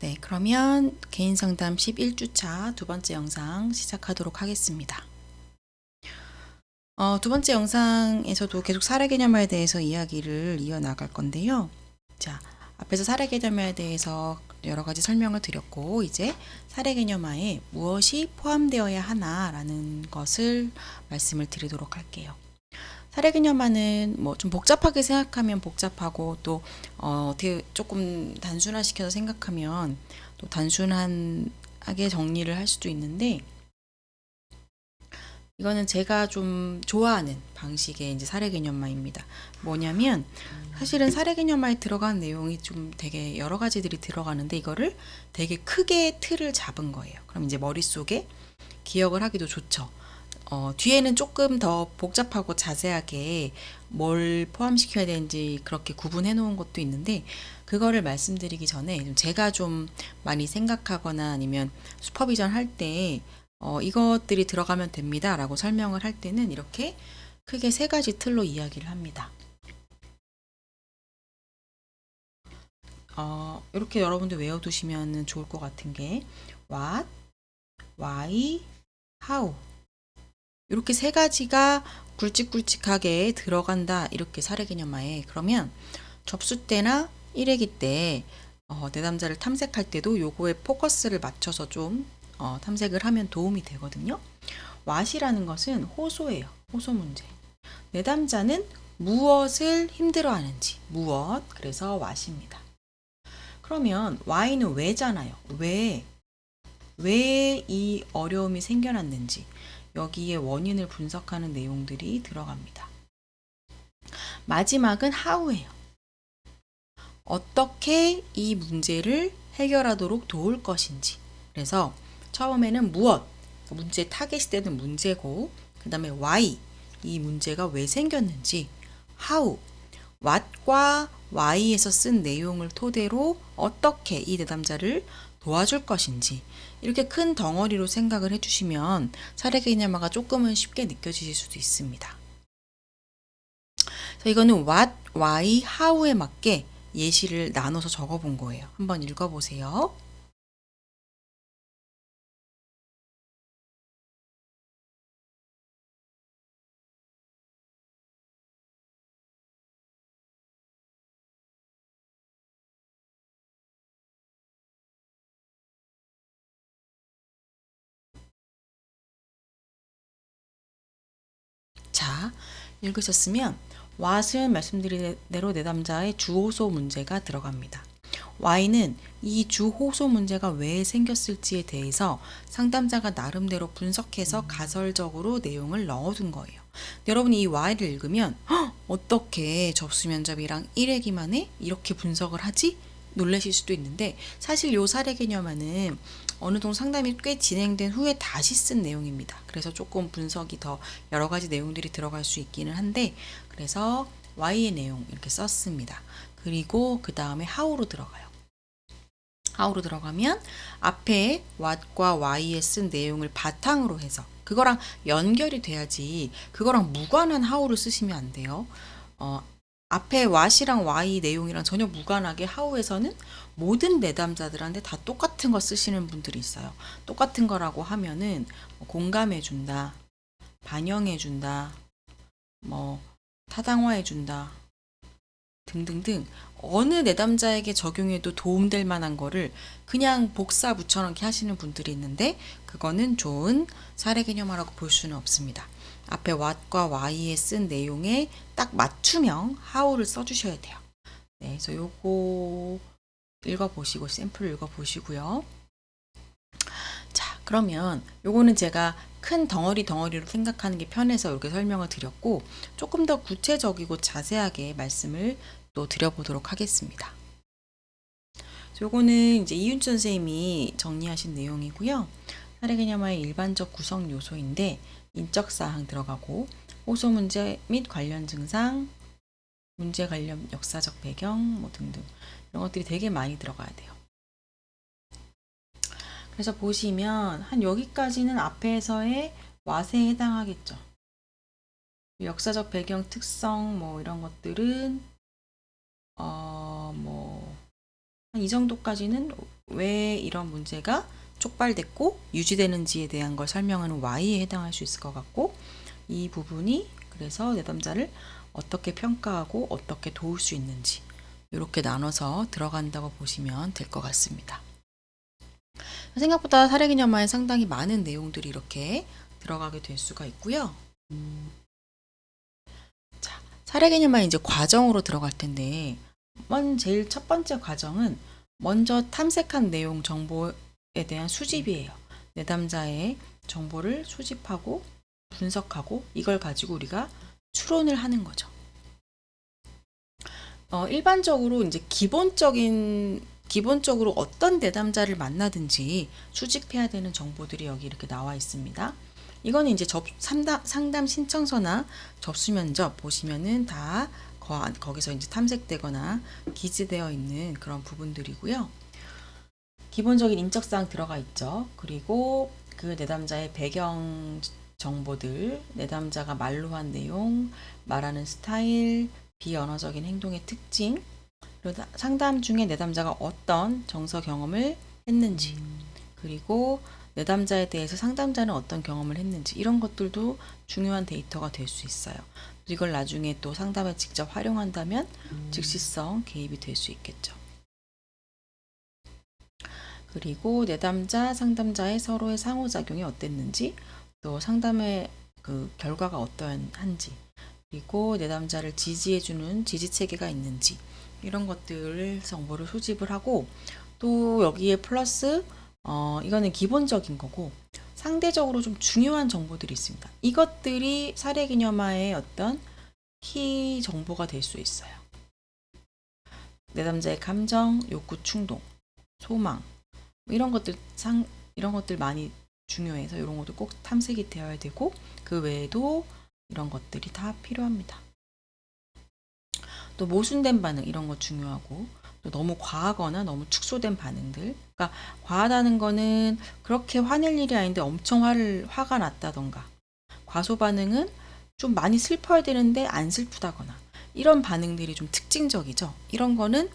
네, 그러면 개인 상담 11주차 두 번째 영상 시작하도록 하겠습니다. 어, 두 번째 영상에서도 계속 사례 개념에 대해서 이야기를 이어나갈 건데요. 자, 앞에서 사례 개념에 대해서 여러 가지 설명을 드렸고, 이제 사례 개념화에 무엇이 포함되어야 하나라는 것을 말씀을 드리도록 할게요. 사례 개념화는 뭐 좀 복잡하게 생각하면 복잡하고 또 어, 어떻게 조금 단순화시켜서 생각하면 또 단순하게 정리를 할 수도 있는데 이거는 제가 좀 좋아하는 방식의 이제 사례 개념화입니다. 뭐냐면 사실은 사례 개념화에 들어간 내용이 좀 되게 여러 가지들이 들어가는데 이거를 되게 크게 틀을 잡은 거예요. 그럼 이제 머릿속에 기억을 하기도 좋죠. 어, 뒤에는 조금 더 복잡하고 자세하게 뭘 포함시켜야 되는지 그렇게 구분해 놓은 것도 있는데 그거를 말씀드리기 전에 좀 제가 좀 많이 생각하거나 아니면 슈퍼비전 할때 어, 이것들이 들어가면 됩니다 라고 설명을 할 때는 이렇게 크게 세 가지 틀로 이야기를 합니다. 어, 이렇게 여러분들 외워두시면 좋을 것 같은 게 what, why, how 이렇게 세 가지가 굵직굵직하게 들어간다. 이렇게 사례 개념화에. 그러면 접수 때나 1회기 때 어, 내담자를 탐색할 때도 요거에 포커스를 맞춰서 좀 어, 탐색을 하면 도움이 되거든요. 왓이라는 것은 호소예요. 호소 문제. 내담자는 무엇을 힘들어하는지, 무엇. 그래서 왓입니다. 그러면 why는 왜잖아요. 왜? 왜 이 어려움이 생겨났는지. 여기에 원인을 분석하는 내용들이 들어갑니다. 마지막은 how예요. 어떻게 이 문제를 해결하도록 도울 것인지. 그래서 처음에는 무엇, 문제 타겟이 되는 문제고, 그 다음에 why, 이 문제가 왜 생겼는지, how, what과 why에서 쓴 내용을 토대로 어떻게 이 대담자를 도와줄 것인지, 이렇게 큰 덩어리로 생각을 해주시면 사례 개념화가 조금은 쉽게 느껴지실 수도 있습니다. 자, 이거는 what, why, how에 맞게 예시를 나눠서 적어본 거예요. 한번 읽어보세요. 읽으셨으면 what은 말씀드린 대로 내담자의 주호소 문제가 들어갑니다. why는 이 주호소 문제가 왜 생겼을지에 대해서 상담자가 나름대로 분석해서 가설적으로 내용을 넣어둔 거예요. 여러분이 이 why를 읽으면 어떻게 접수 면접이랑 1회기 만에 이렇게 분석을 하지? 놀라실 수도 있는데 사실 요 사례 개념화는 어느 정도 상담이 꽤 진행된 후에 다시 쓴 내용입니다. 그래서 조금 분석이 더 여러 가지 내용들이 들어갈 수 있기는 한데 그래서 Y의 내용 이렇게 썼습니다. 그리고 그 다음에 how로 들어가요. how로 들어가면 앞에 what과 why에 쓴 내용을 바탕으로 해서 그거랑 연결이 돼야지 그거랑 무관한 how를 쓰시면 안 돼요. 어, 앞에 what이랑 why 내용이랑 전혀 무관하게 how에서는 모든 내담자들한테 다 똑같은 거 쓰시는 분들이 있어요. 똑같은 거라고 하면은 뭐 공감해 준다, 반영해 준다, 뭐 타당화해 준다 등등등 어느 내담자에게 적용해도 도움될 만한 거를 그냥 복사 붙여넣기 하시는 분들이 있는데 그거는 좋은 사례 개념화라고 볼 수는 없습니다. 앞에 what과 why에 쓴 내용에 딱 맞춤형 how를 써주셔야 돼요. 네, 그래서 요거 읽어보시고 샘플을 읽어보시고요. 자, 그러면 요거는 제가 큰 덩어리 덩어리로 생각하는 게 편해서 이렇게 설명을 드렸고 조금 더 구체적이고 자세하게 말씀을 또 드려보도록 하겠습니다. 요거는 이제 이윤천 선생님이 정리하신 내용이고요. 사례 개념화의 일반적 구성 요소인데 인적 사항 들어가고 호소 문제 및 관련 증상, 문제 관련 역사적 배경 뭐 등등 이런 것들이 되게 많이 들어가야 돼요. 그래서 보시면 한 여기까지는 앞에서의 왓에 해당하겠죠. 역사적 배경 특성 뭐 이런 것들은 어뭐이 정도까지는 왜 이런 문제가 촉발됐고 유지되는지에 대한 걸 설명하는 Y에 해당할 수 있을 것 같고 이 부분이 그래서 내담자를 어떻게 평가하고 어떻게 도울 수 있는지 이렇게 나눠서 들어간다고 보시면 될 것 같습니다. 생각보다 사례 개념화에 상당히 많은 내용들이 이렇게 들어가게 될 수가 있고요. 자, 사례 개념화 이제 과정으로 들어갈 텐데, 먼 제일 첫 번째 과정은 먼저 탐색한 내용 정보에 대한 수집이에요. 내담자의 정보를 수집하고 분석하고 이걸 가지고 우리가 추론을 하는 거죠. 어, 일반적으로 이제 기본적인 기본적으로 어떤 내담자를 만나든지 수집해야 되는 정보들이 여기 이렇게 나와 있습니다. 이거는 이제 접, 상담, 상담 신청서나 접수 면접 보시면은 다 거, 거기서 이제 탐색되거나 기재되어 있는 그런 부분들이고요. 기본적인 인적사항 들어가 있죠. 그리고 그 내담자의 배경 정보들, 내담자가 말로 한 내용, 말하는 스타일, 비언어적인 행동의 특징, 그리고 상담 중에 내담자가 어떤 정서 경험을 했는지, 그리고 내담자에 대해서 상담자는 어떤 경험을 했는지 이런 것들도 중요한 데이터가 될 수 있어요. 이걸 나중에 또 상담에 직접 활용한다면 즉시성 개입이 될 수 있겠죠. 그리고 내담자, 상담자의 서로의 상호작용이 어땠는지, 또 상담의 그 결과가 어떠한지, 그리고 내담자를 지지해주는 지지 체계가 있는지, 이런 것들을 정보를 수집을 하고, 또 여기에 플러스, 어, 이거는 기본적인 거고, 상대적으로 좀 중요한 정보들이 있습니다. 이것들이 사례 기념화의 어떤 키 정보가 될 수 있어요. 내담자의 감정, 욕구, 충동, 소망, 뭐 이런 것들 상 이런 것들 많이 중요해서 이런 것도 꼭 탐색이 되어야 되고 그 외에도 이런 것들이 다 필요합니다. 또 모순된 반응 이런 거 중요하고 또 너무 과하거나 너무 축소된 반응들. 그러니까 과하다는 거는 그렇게 화낼 일이 아닌데 엄청 화를 화가 났다던가 과소 반응은 좀 많이 슬퍼야 되는데 안 슬프다거나 이런 반응들이 좀 특징적이죠. 이런 거는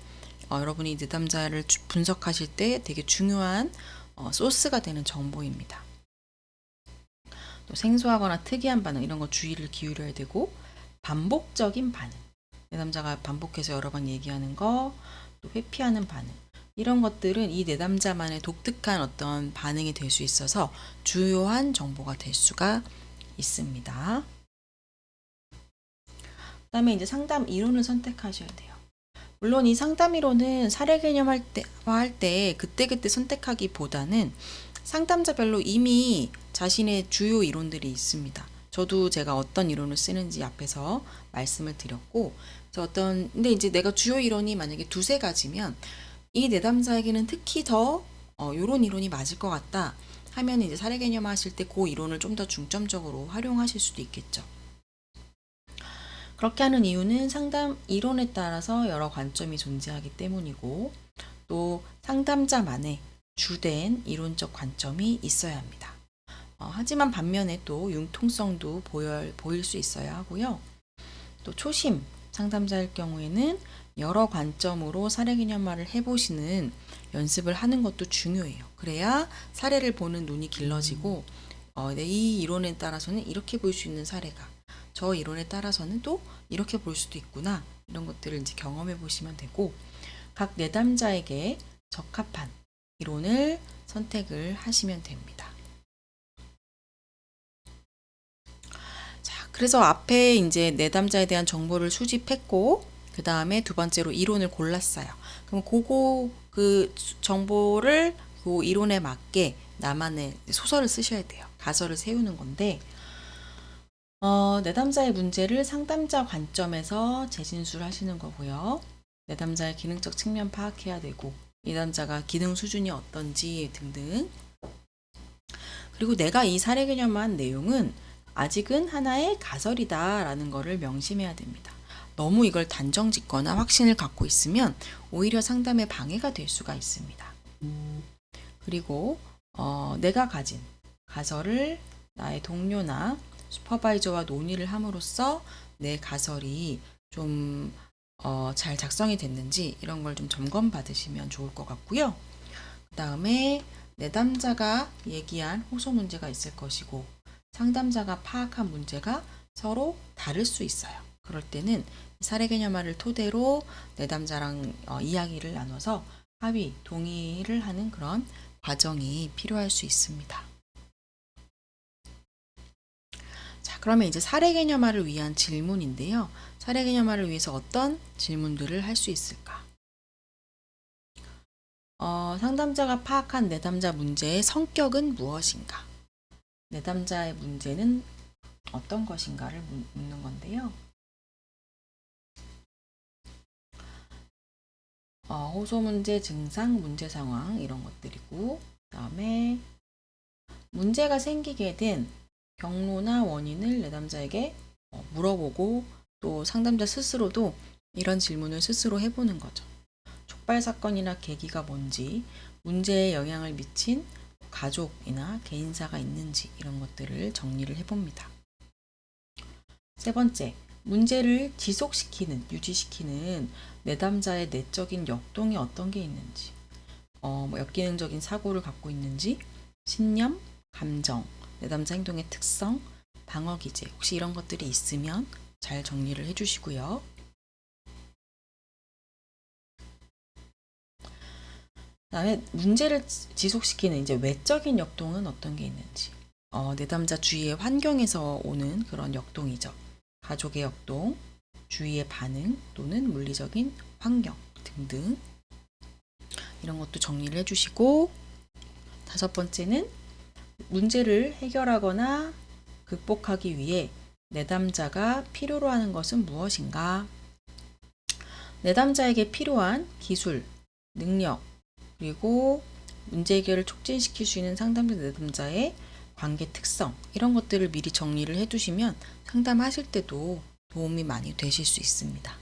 어, 여러분이 내담자를 분석하실 때 되게 중요한 어, 소스가 되는 정보입니다. 또 생소하거나 특이한 반응 이런 거 주의를 기울여야 되고 반복적인 반응 내담자가 반복해서 여러 번 얘기하는 거, 또 회피하는 반응 이런 것들은 이 내담자만의 독특한 어떤 반응이 될 수 있어서 주요한 정보가 될 수가 있습니다. 그다음에 이제 상담 이론을 선택하셔야 돼요. 물론 이 상담 이론은 사례 개념 할 때, 할 때 그때그때 선택하기보다는 상담자별로 이미 자신의 주요 이론들이 있습니다. 저도 제가 어떤 이론을 쓰는지 앞에서 말씀을 드렸고, 어떤, 근데 이제 내가 주요 이론이 만약에 두세 가지면 이 내담자에게는 특히 더, 어, 요런 이론이 맞을 것 같다 하면 이제 사례 개념 하실 때 그 이론을 좀 더 중점적으로 활용하실 수도 있겠죠. 그렇게 하는 이유는 상담 이론에 따라서 여러 관점이 존재하기 때문이고 또 상담자만의 주된 이론적 관점이 있어야 합니다. 어, 하지만 반면에 또 융통성도 보여, 보일 수 있어야 하고요. 또 초심 상담자일 경우에는 여러 관점으로 사례 개념화를 해보시는 연습을 하는 것도 중요해요. 그래야 사례를 보는 눈이 길러지고 어, 네, 이 이론에 따라서는 이렇게 볼 수 있는 사례가 저 이론에 따라서는 또 이렇게 볼 수도 있구나. 이런 것들을 이제 경험해 보시면 되고, 각 내담자에게 적합한 이론을 선택을 하시면 됩니다. 자, 그래서 앞에 이제 내담자에 대한 정보를 수집했고, 그 다음에 두 번째로 이론을 골랐어요. 그럼 그거, 그 정보를 그 이론에 맞게 나만의 소설을 쓰셔야 돼요. 가설을 세우는 건데, 어, 내담자의 문제를 상담자 관점에서 재진술 하시는 거고요. 내담자의 기능적 측면 파악해야 되고, 내담자가 기능 수준이 어떤지 등등. 그리고 내가 이 사례 개념한 내용은 아직은 하나의 가설이다라는 것을 명심해야 됩니다. 너무 이걸 단정 짓거나 확신을 갖고 있으면 오히려 상담에 방해가 될 수가 있습니다. 그리고 어, 내가 가진 가설을 나의 동료나 슈퍼바이저와 논의를 함으로써 내 가설이 좀 어, 잘 작성이 됐는지 이런 걸 좀 점검 받으시면 좋을 것 같고요. 그 다음에 내담자가 얘기한 호소 문제가 있을 것이고 상담자가 파악한 문제가 서로 다를 수 있어요. 그럴 때는 사례 개념화를 토대로 내담자랑 어, 이야기를 나눠서 합의, 동의를 하는 그런 과정이 필요할 수 있습니다. 그러면 이제 사례 개념화를 위한 질문인데요. 사례 개념화를 위해서 어떤 질문들을 할 수 있을까? 어, 상담자가 파악한 내담자 문제의 성격은 무엇인가? 내담자의 문제는 어떤 것인가를 묻- 묻는 건데요. 어, 호소 문제, 증상, 문제 상황 이런 것들이고 그다음에 문제가 생기게 된 경로나 원인을 내담자에게 어, 물어보고 또 상담자 스스로도 이런 질문을 스스로 해보는 거죠. 촉발 사건이나 계기가 뭔지, 문제에 영향을 미친 가족이나 개인사가 있는지 이런 것들을 정리를 해봅니다. 세 번째, 문제를 지속시키는, 유지시키는 내담자의 내적인 역동이 어떤 게 있는지, 어, 뭐 역기능적인 사고를 갖고 있는지, 신념, 감정, 내담자 행동의 특성, 방어 기제, 혹시 이런 것들이 있으면 잘 정리를 해주시고요. 그다음에 문제를 지- 지속시키는 이제 외적인 역동은 어떤 게 있는지, 어, 내담자 주위의 환경에서 오는 그런 역동이죠. 가족의 역동, 주위의 반응 또는 물리적인 환경 등등 이런 것도 정리를 해주시고 다섯 번째는 문제를 해결하거나 극복하기 위해 내담자가 필요로 하는 것은 무엇인가? 내담자에게 필요한 기술, 능력, 그리고 문제 해결을 촉진시킬 수 있는 상담자 내담자의 관계 특성 이런 것들을 미리 정리를 해두시면 상담하실 때도 도움이 많이 되실 수 있습니다.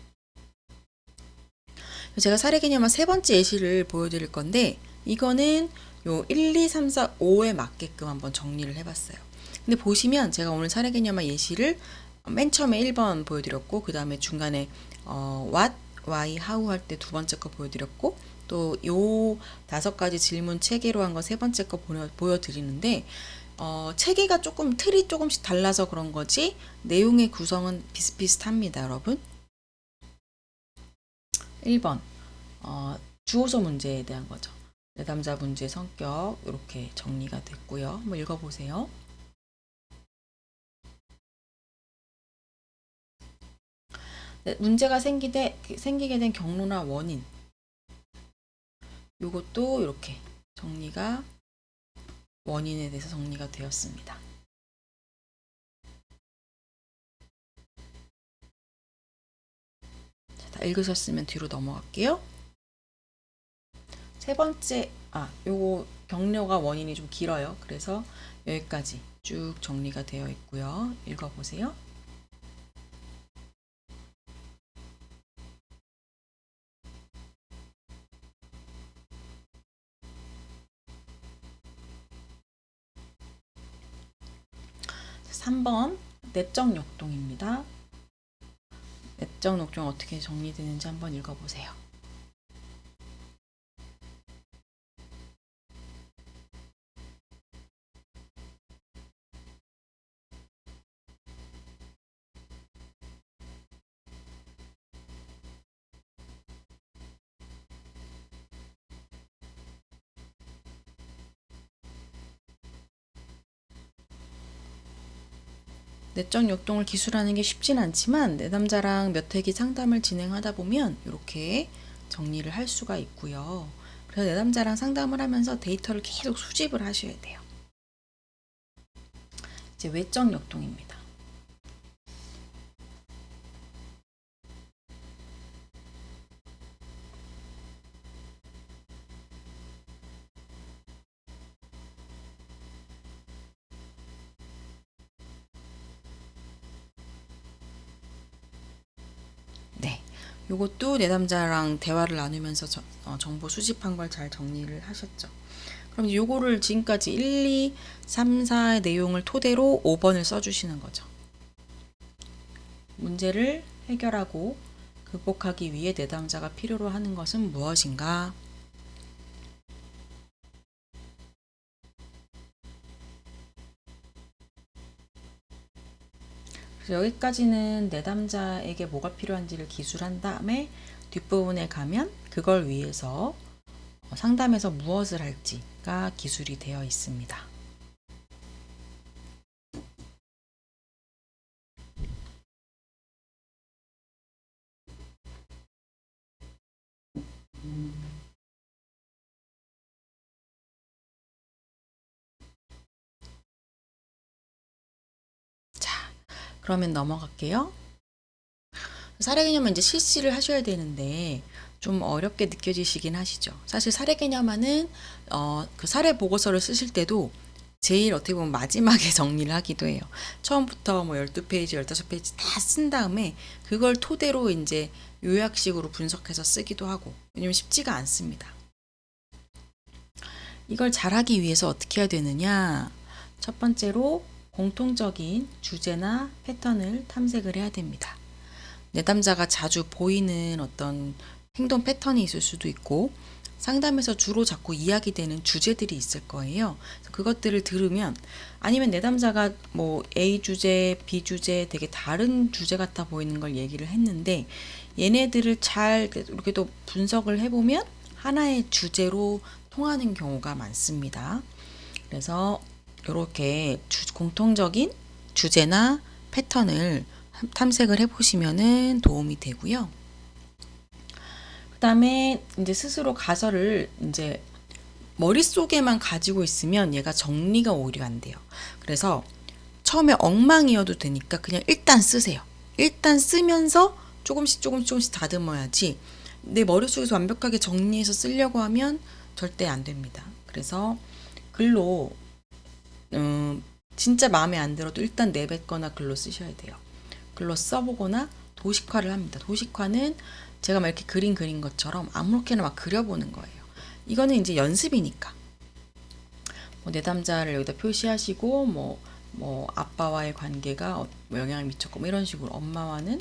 제가 사례 개념화 세 번째 예시를 보여드릴 건데 이거는 요 1, 2, 3, 4, 5에 맞게끔 한번 정리를 해봤어요. 근데 보시면 제가 오늘 사례 개념화 예시를 맨 처음에 1번 보여드렸고 그 다음에 중간에 어, what, why, how 할 때 두 번째 거 보여드렸고 또 요 다섯 가지 질문 체계로 한 거 세 번째 거 보여, 보여드리는데 어, 체계가 조금 틀이 조금씩 달라서 그런 거지 내용의 구성은 비슷비슷합니다, 여러분. 1번 어, 주어서 문제에 대한 거죠. 내담자 문제 성격 이렇게 정리가 됐고요. 한번 읽어보세요. 네, 문제가 생기되, 생기게 된 경로나 원인 요것도 이렇게 정리가 원인에 대해서 정리가 되었습니다. 자, 다 읽으셨으면 뒤로 넘어갈게요. 세 번째, 아, 요거 경로가 원인이 좀 길어요. 그래서 여기까지 쭉 정리가 되어 있고요. 읽어보세요. 삼 번 내적 역동입니다. 내적 역동 어떻게 정리되는지 한번 읽어보세요. 내적 역동을 기술하는 게 쉽진 않지만 내담자랑 몇 회기 상담을 진행하다 보면 이렇게 정리를 할 수가 있고요. 그래서 내담자랑 상담을 하면서 데이터를 계속 수집을 하셔야 돼요. 이제 외적 역동입니다. 네. 요것도 내담자랑 대화를 나누면서 저- 어, 정보 수집한 걸 잘 정리를 하셨죠. 그럼 요거를 지금까지 1, 2, 3, 4의 내용을 토대로 5번을 써주시는 거죠. 문제를 해결하고 극복하기 위해 내담자가 필요로 하는 것은 무엇인가? 여기까지는 내담자에게 뭐가 필요한지를 기술한 다음에 뒷부분에 가면 그걸 위해서 상담에서 무엇을 할지가 기술이 되어 있습니다. 그러면 넘어갈게요. 사례 개념은 이제 실시를 하셔야 되는데 좀 어렵게 느껴지시긴 하시죠. 사실 사례 개념화는 어, 그 사례 보고서를 쓰실 때도 제일 어떻게 보면 마지막에 정리를 하기도 해요. 처음부터 뭐 12페이지, 15페이지 다 쓴 다음에 그걸 토대로 이제 요약식으로 분석해서 쓰기도 하고 왜냐면 쉽지가 않습니다. 이걸 잘하기 위해서 어떻게 해야 되느냐? 첫 번째로 공통적인 주제나 패턴을 탐색을 해야 됩니다. 내담자가 자주 보이는 어떤 행동 패턴이 있을 수도 있고 상담에서 주로 자꾸 이야기되는 주제들이 있을 거예요. 그것들을 들으면 아니면 내담자가 뭐 A 주제, B 주제 되게 다른 주제 같아 보이는 걸 얘기를 했는데 얘네들을 잘 이렇게 또 분석을 해보면 하나의 주제로 통하는 경우가 많습니다. 그래서 이렇게 공통적인 주제나 패턴을 탐색을 해보시면은 도움이 되고요. 그 다음에 이제 스스로 가설을 이제 머릿속에만 가지고 있으면 얘가 정리가 오히려 안 돼요. 그래서 처음에 엉망이어도 되니까 그냥 일단 쓰세요. 일단 쓰면서 조금씩 조금씩 조금씩 다듬어야지 내 머릿속에서 완벽하게 정리해서 쓰려고 하면 절대 안 됩니다. 그래서 글로 음, 진짜 마음에 안 들어도 일단 내뱉거나 글로 쓰셔야 돼요. 글로 써보거나 도식화를 합니다. 도식화는 제가 막 이렇게 그림 그린 것처럼 아무렇게나 막 그려보는 거예요. 이거는 이제 연습이니까. 뭐 내담자를 여기다 표시하시고 뭐, 뭐 아빠와의 관계가 어, 뭐 영향을 미쳤고 뭐 이런 식으로 엄마와는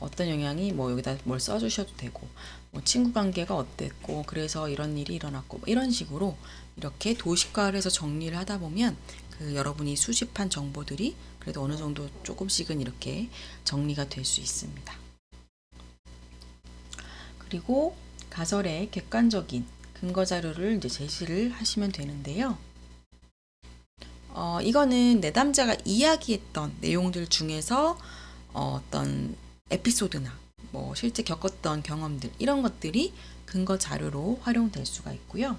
어떤 영향이 뭐 여기다 뭘 써주셔도 되고 뭐 친구 관계가 어땠고 그래서 이런 일이 일어났고 뭐 이런 식으로 이렇게 도식화를 해서 정리를 하다 보면 그 여러분이 수집한 정보들이 그래도 어느 정도 조금씩은 이렇게 정리가 될 수 있습니다. 그리고 가설의 객관적인 근거 자료를 이제 제시를 하시면 되는데요. 어, 이거는 내담자가 이야기했던 내용들 중에서 어, 어떤 에피소드나 뭐 실제 겪었던 경험들 이런 것들이 근거 자료로 활용될 수가 있고요.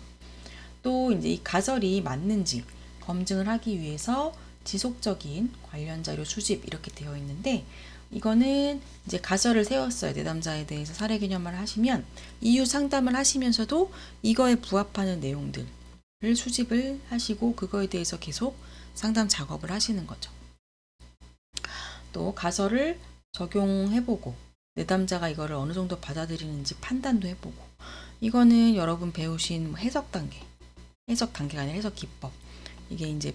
또 이제 이 가설이 맞는지 검증을 하기 위해서 지속적인 관련 자료 수집 이렇게 되어 있는데 이거는 이제 가설을 세웠어요. 내담자에 대해서 사례 개념을 하시면 이유 상담을 하시면서도 이거에 부합하는 내용들을 수집을 하시고 그거에 대해서 계속 상담 작업을 하시는 거죠. 또 가설을 적용해보고 내담자가 이거를 어느 정도 받아들이는지 판단도 해보고 이거는 여러분 배우신 해석 단계, 해석 단계가 아니라 해석 기법. 이게 이제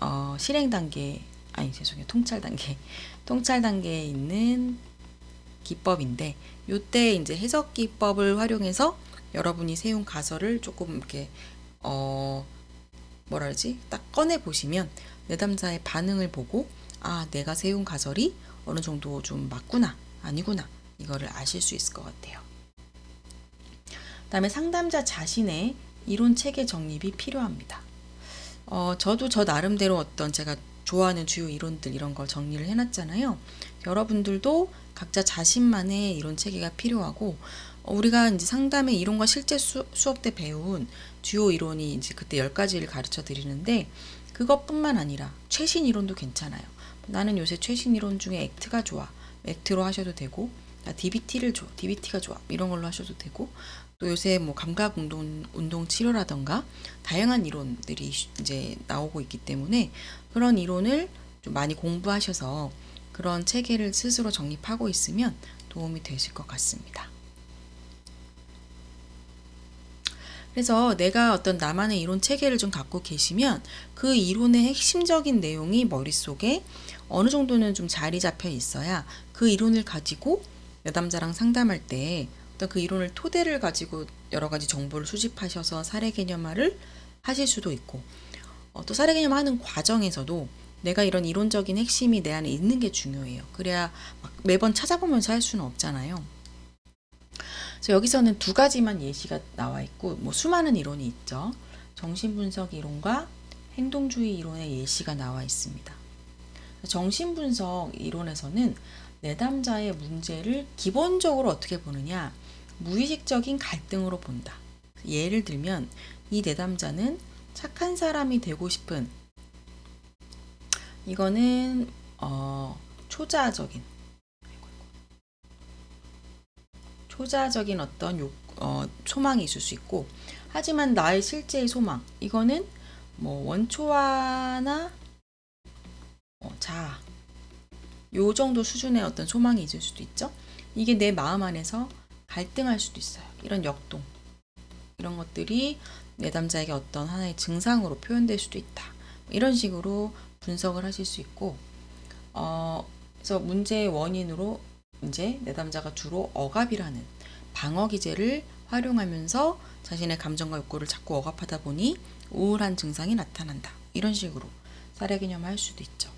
어, 실행 단계 아니 죄송해요. 통찰 단계. 통찰 단계에 있는 기법인데 요때 이제 해석 기법을 활용해서 여러분이 세운 가설을 조금 이렇게 어 그러지? 딱 꺼내 보시면 내담자의 반응을 보고 아 내가 세운 가설이 어느 정도 좀 맞구나 아니구나 이거를 아실 수 있을 것 같아요. 그 다음에 상담자 자신의 이론 체계 정립이 필요합니다. 어, 저도 저 나름대로 어떤 제가 좋아하는 주요 이론들 이런 걸 정리를 해놨잖아요. 여러분들도 각자 자신만의 이론 체계가 필요하고 어, 우리가 이제 상담의 이론과 실제 수, 수업 때 배운 주요 이론이 이제 그때 열 가지를 가르쳐 드리는데 그것뿐만 아니라 최신 이론도 괜찮아요. 나는 요새 최신 이론 중에 액트가 좋아. 액트로 하셔도 되고 나 DBT를 줘. DBT가 좋아. 이런 걸로 하셔도 되고 또 요새 뭐 감각 운동, 운동 치료라던가 다양한 이론들이 이제 나오고 있기 때문에 그런 이론을 좀 많이 공부하셔서 그런 체계를 스스로 정립하고 있으면 도움이 되실 것 같습니다. 그래서 내가 어떤 나만의 이론 체계를 좀 갖고 계시면 그 이론의 핵심적인 내용이 머릿속에 어느 정도는 좀 자리 잡혀 있어야 그 이론을 가지고 내담자랑 상담할 때 어떤 그 이론을 토대를 가지고 여러 가지 정보를 수집하셔서 사례 개념화를 하실 수도 있고 어, 또 사례 개념화 하는 과정에서도 내가 이런 이론적인 핵심이 내 안에 있는 게 중요해요. 그래야 막 매번 찾아보면서 할 수는 없잖아요. 그래서 여기서는 두 가지만 예시가 나와 있고 뭐 수많은 이론이 있죠. 정신분석 이론과 행동주의 이론의 예시가 나와 있습니다. 정신분석 이론에서는 내담자의 문제를 기본적으로 어떻게 보느냐 무의식적인 갈등으로 본다. 예를 들면 이 내담자는 착한 사람이 되고 싶은 이거는 어, 초자적인 초자적인 어떤 욕, 어, 소망이 있을 수 있고 하지만 나의 실제의 소망 이거는 뭐 원초화나 어, 자아 요 정도 수준의 어떤 소망이 있을 수도 있죠. 이게 내 마음 안에서 갈등할 수도 있어요. 이런 역동 이런 것들이 내담자에게 어떤 하나의 증상으로 표현될 수도 있다. 이런 식으로 분석을 하실 수 있고, 어, 그래서 문제의 원인으로 이제 내담자가 주로 억압이라는 방어 기제를 활용하면서 자신의 감정과 욕구를 자꾸 억압하다 보니 우울한 증상이 나타난다. 이런 식으로 사례 개념할 수도 있죠.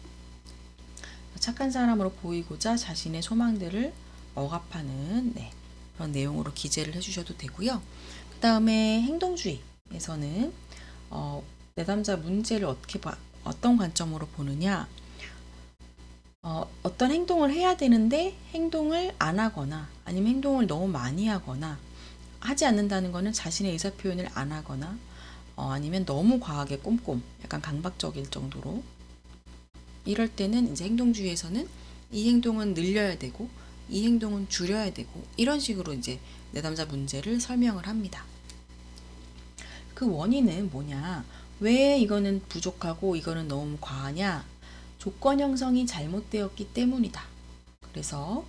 착한 사람으로 보이고자 자신의 소망들을 억압하는 네, 그런 내용으로 기재를 해주셔도 되고요. 그 다음에 행동주의에서는 어, 내담자 문제를 어떻게 봐, 어떤 관점으로 보느냐 어, 어떤 행동을 해야 되는데 행동을 안 하거나 아니면 행동을 너무 많이 하거나 하지 않는다는 것은 자신의 의사 표현을 안 하거나 어, 아니면 너무 과하게 꼼꼼 약간 강박적일 정도로 이럴 때는 이제 행동주의에서는 이 행동은 늘려야 되고 이 행동은 줄여야 되고 이런 식으로 이제 내담자 문제를 설명을 합니다. 그 원인은 뭐냐? 왜 이거는 부족하고 이거는 너무 과하냐? 조건 형성이 잘못되었기 때문이다. 그래서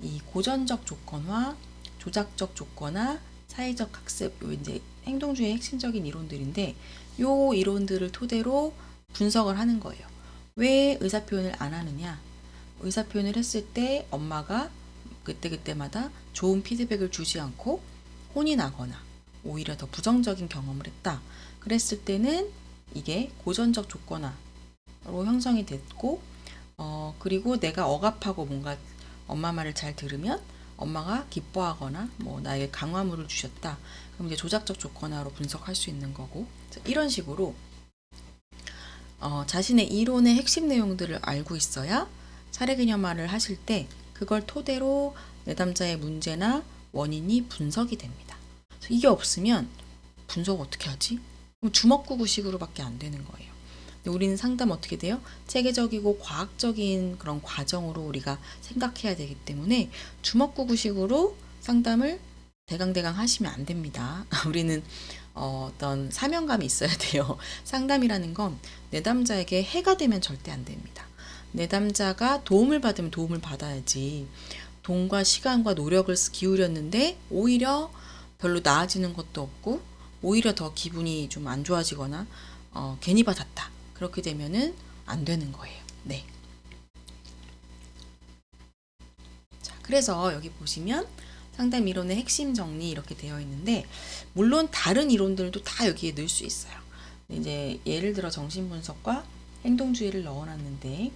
이 고전적 조건화, 조작적 조건화, 사회적 학습, 요 이제 행동주의 핵심적인 이론들인데 요 이론들을 토대로 분석을 하는 거예요. 왜 의사 표현을 안 하느냐? 의사 표현을 했을 때 엄마가 그때그때마다 좋은 피드백을 주지 않고 혼이 나거나 오히려 더 부정적인 경험을 했다. 그랬을 때는 이게 고전적 조건화로 형성이 됐고, 어, 그리고 내가 억압하고 뭔가 엄마 말을 잘 들으면 엄마가 기뻐하거나 뭐 나에게 강화물을 주셨다. 그럼 이제 조작적 조건화로 분석할 수 있는 거고 이런 식으로 어, 자신의 이론의 핵심 내용들을 알고 있어야 사례 개념화를 하실 때 그걸 토대로 내담자의 문제나 원인이 분석이 됩니다. 이게 없으면 분석 어떻게 하지? 주먹구구식으로밖에 안 되는 거예요. 우리는 상담 어떻게 돼요? 체계적이고 과학적인 그런 과정으로 우리가 생각해야 되기 때문에 주먹구구식으로 상담을 대강대강 하시면 안 됩니다. 우리는 어, 어떤 사명감이 있어야 돼요. 상담이라는 건 내담자에게 해가 되면 절대 안 됩니다. 내담자가 도움을 받으면 도움을 받아야지 돈과 시간과 노력을 기울였는데 오히려 별로 나아지는 것도 없고 오히려 더 기분이 좀 안 좋아지거나 어, 괜히 받았다 그렇게 되면은 안 되는 거예요. 네. 자, 그래서 여기 보시면 상담 이론의 핵심 정리 이렇게 되어 있는데 물론 다른 이론들도 다 여기에 넣을 수 있어요. 이제 예를 들어 정신분석과 행동주의를 넣어놨는데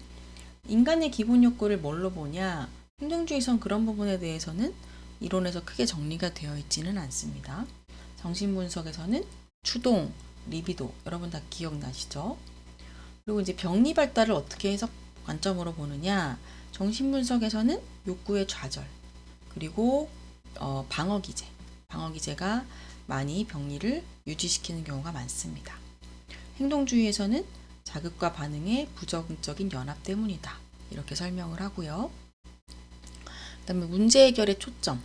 인간의 기본 욕구를 뭘로 보냐? 행동주의선 그런 부분에 대해서는 이론에서 크게 정리가 되어 있지는 않습니다. 정신분석에서는 추동, 리비도 여러분 다 기억나시죠? 그리고 이제 병리 발달을 어떻게 해석 관점으로 보느냐? 정신분석에서는 욕구의 좌절 그리고 어, 방어 기제, 방어 기제가 많이 병리를 유지시키는 경우가 많습니다. 행동주의에서는 자극과 반응의 부정적인 연합 때문이다. 이렇게 설명을 하고요. 그다음에 문제 해결의 초점.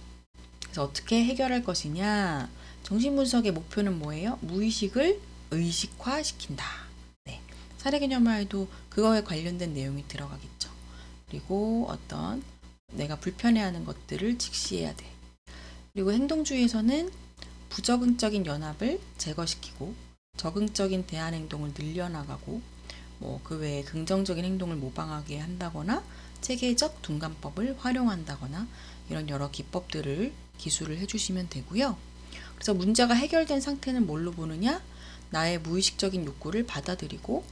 그래서 어떻게 해결할 것이냐? 정신 분석의 목표는 뭐예요? 무의식을 의식화시킨다. 네. 사례 개념화에도 그거에 관련된 내용이 들어가겠죠. 그리고 어떤 내가 불편해하는 것들을 직시해야 돼. 그리고 행동주의에서는 부적응적인 연합을 제거시키고 적응적인 대안 행동을 늘려나가고 뭐 그 외에 긍정적인 행동을 모방하게 한다거나 체계적 둔감법을 활용한다거나 이런 여러 기법들을 기술을 해주시면 되고요. 그래서 문제가 해결된 상태는 뭘로 보느냐? 나의 무의식적인 욕구를 받아들이고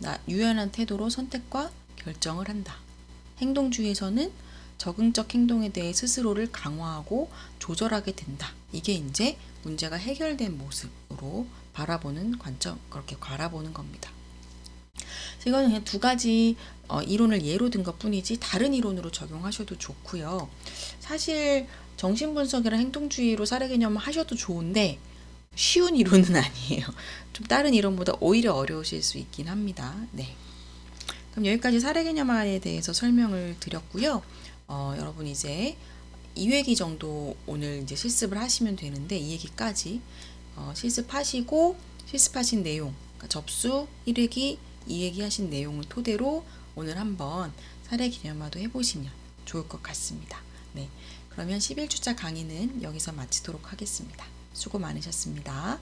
나, 유연한 태도로 선택과 결정을 한다. 행동주의에서는 적응적 행동에 대해 스스로를 강화하고 조절하게 된다. 이게 이제 문제가 해결된 모습으로 바라보는 관점, 그렇게 바라보는 겁니다. 이거는 그냥 두 가지 어, 이론을 예로 든 것 뿐이지 다른 이론으로 적용하셔도 좋고요. 사실 정신분석이랑 행동주의로 사례 개념을 하셔도 좋은데 쉬운 이론은 아니에요. 좀 다른 이론보다 오히려 어려우실 수 있긴 합니다. 네. 그럼 여기까지 사례 개념화에 대해서 설명을 드렸고요. 어, 여러분 이제 2회기 정도 오늘 이제 실습을 하시면 되는데 2회기까지 어, 실습하시고 실습하신 내용, 그러니까 접수 1회기, 2회기 하신 내용을 토대로 오늘 한번 사례 개념화도 해보시면 좋을 것 같습니다. 네. 그러면 11주차 강의는 여기서 마치도록 하겠습니다. 수고 많으셨습니다.